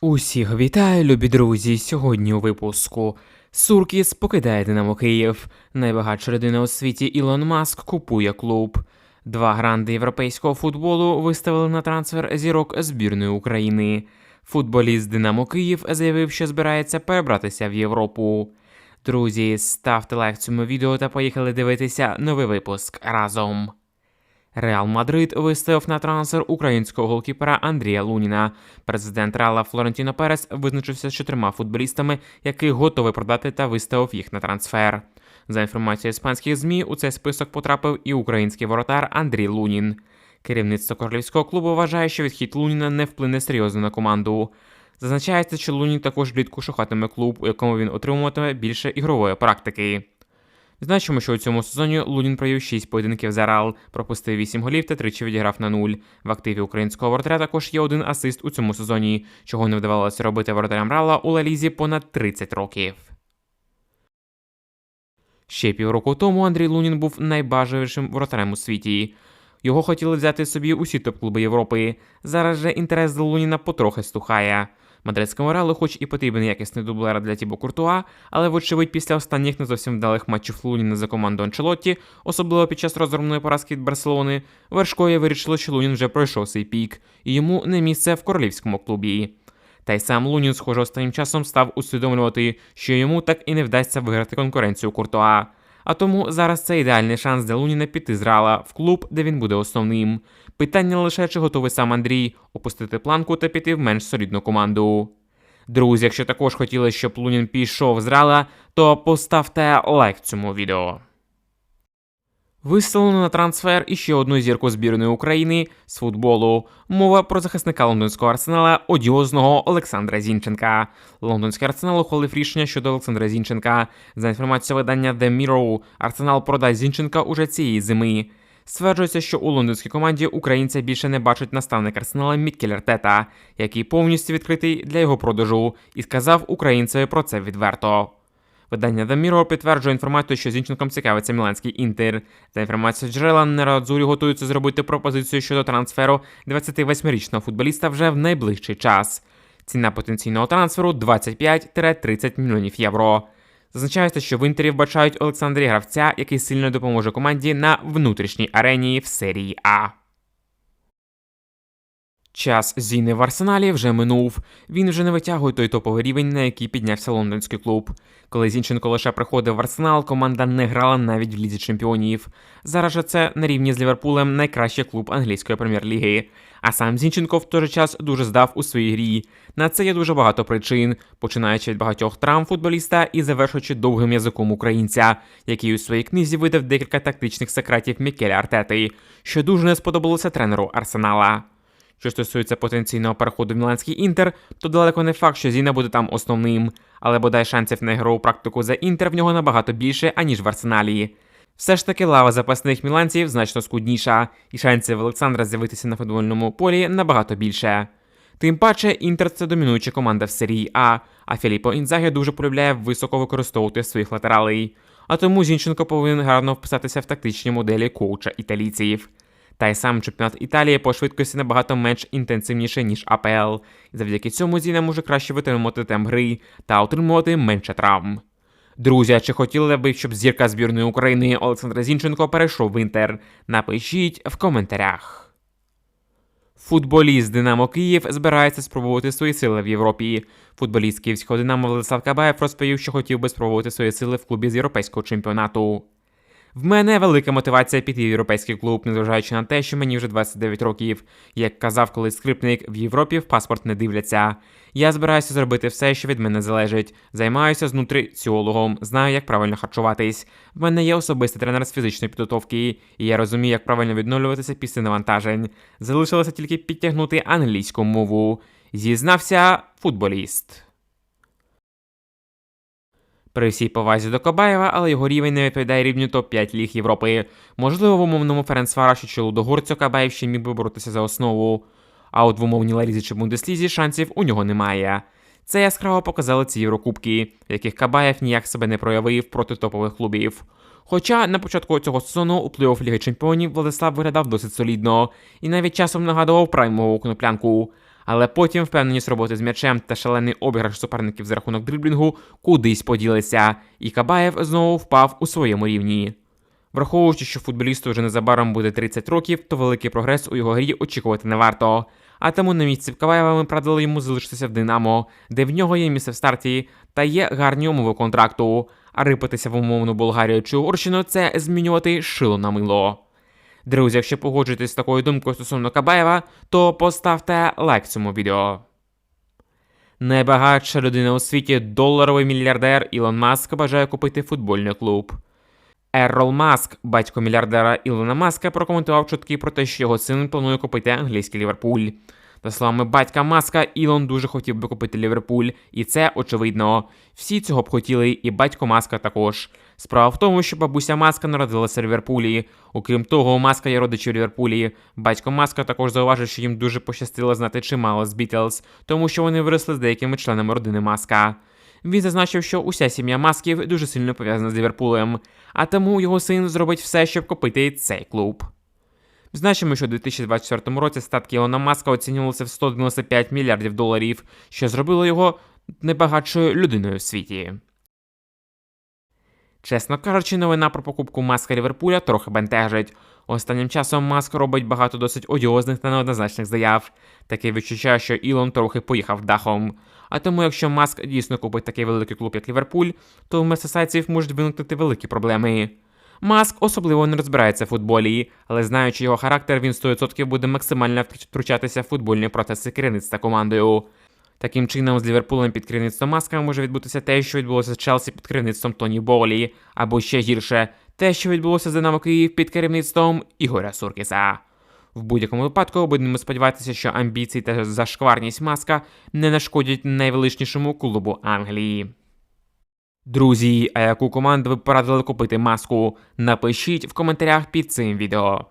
Усіх вітаю, любі друзі! Сьогодні у випуску. Суркіс покидає Динамо Київ. Найбагатша людина у світі Ілон Маск купує клуб. Два гранди європейського футболу виставили на трансфер зірок збірної України. Футболіст Динамо Київ заявив, що збирається перебратися в Європу. Друзі, ставте лайк цьому відео та поїхали дивитися новий випуск разом. Реал Мадрид виставив на трансфер українського голкіпера Андрія Луніна. Президент Реала Флорентіно Перес визначився з чотирма футболістами, яких готовий продати та виставив їх на трансфер. За інформацією іспанських ЗМІ, у цей список потрапив і український воротар Андрій Лунін. Керівництво королівського клубу вважає, що відхід Луніна не вплине серйозно на команду. Зазначається, що Лунін також влітку шукатиме клуб, у якому він отримуватиме більше ігрової практики. Значимо, що у цьому сезоні Лунін провів 6 поєдинків за Реал, пропустив 8 голів та тричі відіграв на нуль. В активі українського воротаря також є один асист у цьому сезоні, чого не вдавалося робити воротарям Реала у Лалізі понад 30 років. Ще півроку тому Андрій Лунін був найбажавішим воротарем у світі. Його хотіли взяти собі усі топ-клуби Європи. Зараз же інтерес до Луніна потрохи стухає. Мадридському Реалу хоч і потрібен якісний дублер для Тібо Куртуа, але вочевидь після останніх не зовсім вдалих матчів Луніна за команду Анчелотті, особливо під час розгромної поразки від Барселони, вершкові вирішили, що Лунін вже пройшов свій пік, і йому не місце в королівському клубі. Та й сам Лунін, схоже, останнім часом став усвідомлювати, що йому так і не вдасться виграти конкуренцію Куртуа. А тому зараз це ідеальний шанс для Луніна піти з Реала в клуб, де він буде основним. Питання лише, чи готовий сам Андрій опустити планку та піти в менш солідну команду. Друзі, якщо також хотіли, щоб Лунін пішов з Реала, то поставте лайк цьому відео. Виставлено на трансфер іще одну зірку збірної України з футболу. Мова про захисника лондонського арсенала одіозного Олександра Зінченка. Лондонський арсенал ухвалив рішення щодо Олександра Зінченка. За інформацією видання The Mirror, арсенал продасть Зінченка уже цієї зими. Стверджується, що у лондонській команді українця більше не бачить наставник арсенала Міккель Артета, який повністю відкритий для його продажу, і сказав українцеві про це відверто. Видання The Mirror підтверджує інформацію, що Зінченком цікавиться Міланський інтер. За інформацією джерела, Нерадзурі готуються зробити пропозицію щодо трансферу 28-річного футболіста вже в найближчий час. Ціна потенційного трансферу 25-30 мільйонів євро. Зазначається, що в інтері вбачають Олександрі гравця, який сильно допоможе команді на внутрішній арені в серії А. Час Зіни в арсеналі вже минув. Він вже не витягує той топовий рівень, на який піднявся лондонський клуб. Коли Зінченко лише приходив в арсенал, команда не грала навіть в лізі чемпіонів. Зараз же це на рівні з Ліверпулем найкращий клуб англійської прем'єр-ліги. А сам Зінченко в той же час дуже здав у своїй грі. На це є дуже багато причин, починаючи від багатьох травм футболіста і завершуючи довгим язиком українця, який у своїй книзі видав декілька тактичних секретів Мікеля Артети, що дуже не сподобалося тренеру Арсенала. Що стосується потенційного переходу в Міланський інтер, то далеко не факт, що Зіна буде там основним, але бодай шансів на ігрову практику за інтер в нього набагато більше, аніж в арсеналі. Все ж таки лава запасних міланців значно скудніша, і шансів Олександра з'явитися на футбольному полі набагато більше. Тим паче, Інтер це домінуюча команда в серії А, а Філіппо Інзагі дуже полюбляє високо використовувати своїх латералей. А тому Зінченко повинен гарно вписатися в тактичні моделі коуча італійців. Та й сам чемпіонат Італії по швидкості набагато менш інтенсивніше, ніж АПЛ, і завдяки цьому Зіна може краще витримувати темп гри та отримувати менше травм. Друзі, чи хотіли би, щоб зірка збірної України Олександр Зінченко перейшов в інтер? Напишіть в коментарях. Футболіст Динамо Київ збирається спробувати свої сили в Європі. Футболіст київського Динамо Владислав Кабаєв розповів, що хотів би спробувати свої сили в клубі з європейського чемпіонату. В мене велика мотивація піти в європейський клуб, незважаючи на те, що мені вже 29 років. Як казав колись скрипник, в Європі в паспорт не дивляться. Я збираюся зробити все, що від мене залежить. Займаюся з нутриціологом, знаю, як правильно харчуватись. В мене є особистий тренер з фізичної підготовки, і я розумію, як правильно відновлюватися після навантажень. Залишилося тільки підтягнути англійську мову. Зізнався футболіст. При всій повазі до Кобаєва, але його рівень не відповідає рівню топ-5 ліг Європи. Можливо, в умовному Ференцвараші чи Лудогорцю Кабаєв ще міг би боротися за основу. А от в умовній Ларізі чи Бундеслізі шансів у нього немає. Це яскраво показали ці Єврокубки, в яких Кабаєв ніяк себе не проявив проти топових клубів. Хоча на початку цього сезону у плей-офф Ліги Чемпіонів Владислав виглядав досить солідно і навіть часом нагадував праймову коноплянку. Але потім впевненість роботи з м'ячем та шалений обіграш суперників за рахунок дриблінгу кудись поділися, і Кабаєв знову впав у своєму рівні. Враховуючи, що футболісту вже незабаром буде 30 років, то великий прогрес у його грі очікувати не варто. А тому на місці Кабаєва ми радили йому залишитися в Динамо, де в нього є місце в старті та є гарні умови контракту. А рипатися в умовну Болгарію чи Угорщину – це змінювати шило на мило. Друзі, якщо погоджуєтесь з такою думкою стосовно Кабаєва, то поставте лайк цьому відео. Найбагатша людина у світі, доларовий мільярдер Ілон Маск бажає купити футбольний клуб. Еррол Маск, батько мільярдера Ілона Маска, прокоментував чутки про те, що його син планує купити англійський Ліверпуль. За словами батька Маска, Ілон дуже хотів би купити Ліверпуль, і це очевидно. Всі цього б хотіли, і батько Маска також. Справа в тому, що бабуся Маска народилася в Ліверпулі. Окрім того, у Маска є родичі в Ліверпулі. Батько Маска також зауважив, що їм дуже пощастило знати чимало з Бітлз, тому що вони виросли з деякими членами родини Маска. Він зазначив, що уся сім'я Масків дуже сильно пов'язана з Ліверпулем, а тому його син зробить все, щоб купити цей клуб. Значимо, що у 2024 році статки Ілона Маска оцінювалися в 195 мільярдів доларів, що зробило його найбагатшою людиною в світі. Чесно кажучи, новина про покупку маска Ліверпуля трохи бентежить. Останнім часом Маск робить багато досить одіозних та неоднозначних заяв. Таке відчуття, що Ілон трохи поїхав дахом. А тому, якщо Маск дійсно купить такий великий клуб, як Ліверпуль, то в мерсесайців можуть виникнути великі проблеми. Маск особливо не розбирається в футболі, але знаючи його характер, він 100% буде максимально втручатися в футбольні процеси керівництва командою. Таким чином, з Ліверпулем під керівництвом Маска може відбутися те, що відбулося з Челсі під керівництвом Тоні Болі, або ще гірше, те, що відбулося з Динамо Київ під керівництвом Ігоря Суркіса. В будь-якому випадку будемо сподіватися, що амбіції та зашкварність маска не нашкодять найвеличнішому клубу Англії. Друзі, а яку команду ви порадили купити маску? Напишіть в коментарях під цим відео.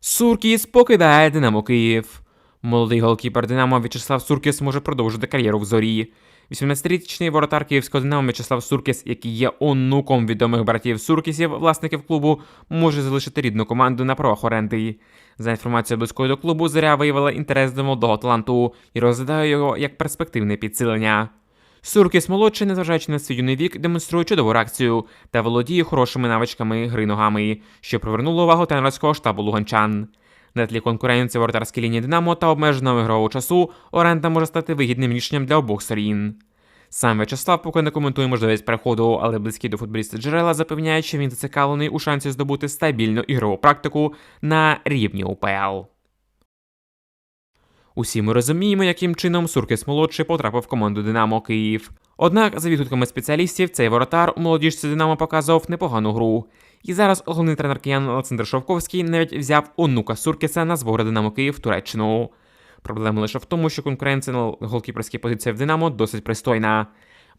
Суркіс покидає Динамо Київ. Молодий голкіпер Динамо В'ячеслав Суркіс може продовжити кар'єру в зорі. 18-річний воротар київського Динамо В'ячеслав Суркіс, який є онуком відомих братів Суркісів, власників клубу, може залишити рідну команду на правах оренди. За інформацією близькою до клубу, Зоря виявила інтерес до молодого таланту і розглядає його як перспективне підсилення. Суркіс молодший, незважаючи на свій юний вік, демонструє чудову реакцію та володіє хорошими навичками гри ногами, що привернуло увагу тренерського штабу луганчан. На тлі конкуренції воротарській лінії Динамо та обмеженого ігрового часу оренда може стати вигідним рішенням для обох сторін. Сам В'ячеслав поки не коментує можливість переходу, але близькі до футболіста джерела запевняють, що він зацікавлений у шансі здобути стабільну ігрову практику на рівні УПЛ. Усі ми розуміємо, яким чином Суркіс молодший потрапив в команду Динамо Київ. Однак, за відгуками спеціалістів, цей воротар у молодіжці Динамо показував непогану гру. І зараз головний тренер киян Олександр Шовковський навіть взяв онука Суркіса на збори Динамо Київ в Туреччину. Проблема лише в тому, що конкуренція на голкіперській позиції в Динамо досить пристойна.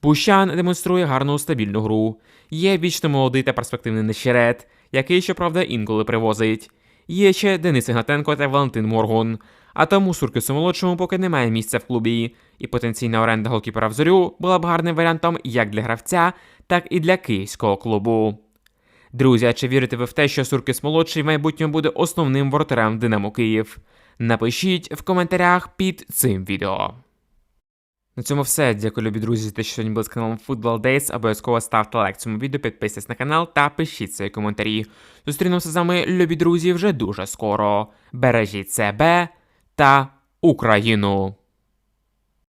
Бущан демонструє гарну стабільну гру. Є вічно молодий та перспективний нещерет, який, щоправда, інколи привозить. Є ще Денис Ігнатенко та Валентин Моргун. А тому Суркісу молодшому поки немає місця в клубі, і потенційна оренда голкіпера в зорю була б гарним варіантом як для гравця, так і для київського клубу. Друзі, а чи вірите ви в те, що Суркіс молодший в майбутньому буде основним воротарем Динамо Київ? Напишіть в коментарях під цим відео. На цьому все. Дякую, любі друзі, за те, що сьогодні були з каналом Football Days. Обов'язково ставте лайк цьому відео, підписуйтесь на канал та пишіть свої коментарі. Зустрінемося з вами, любі друзі, вже дуже скоро. Бережіть себе та Україну!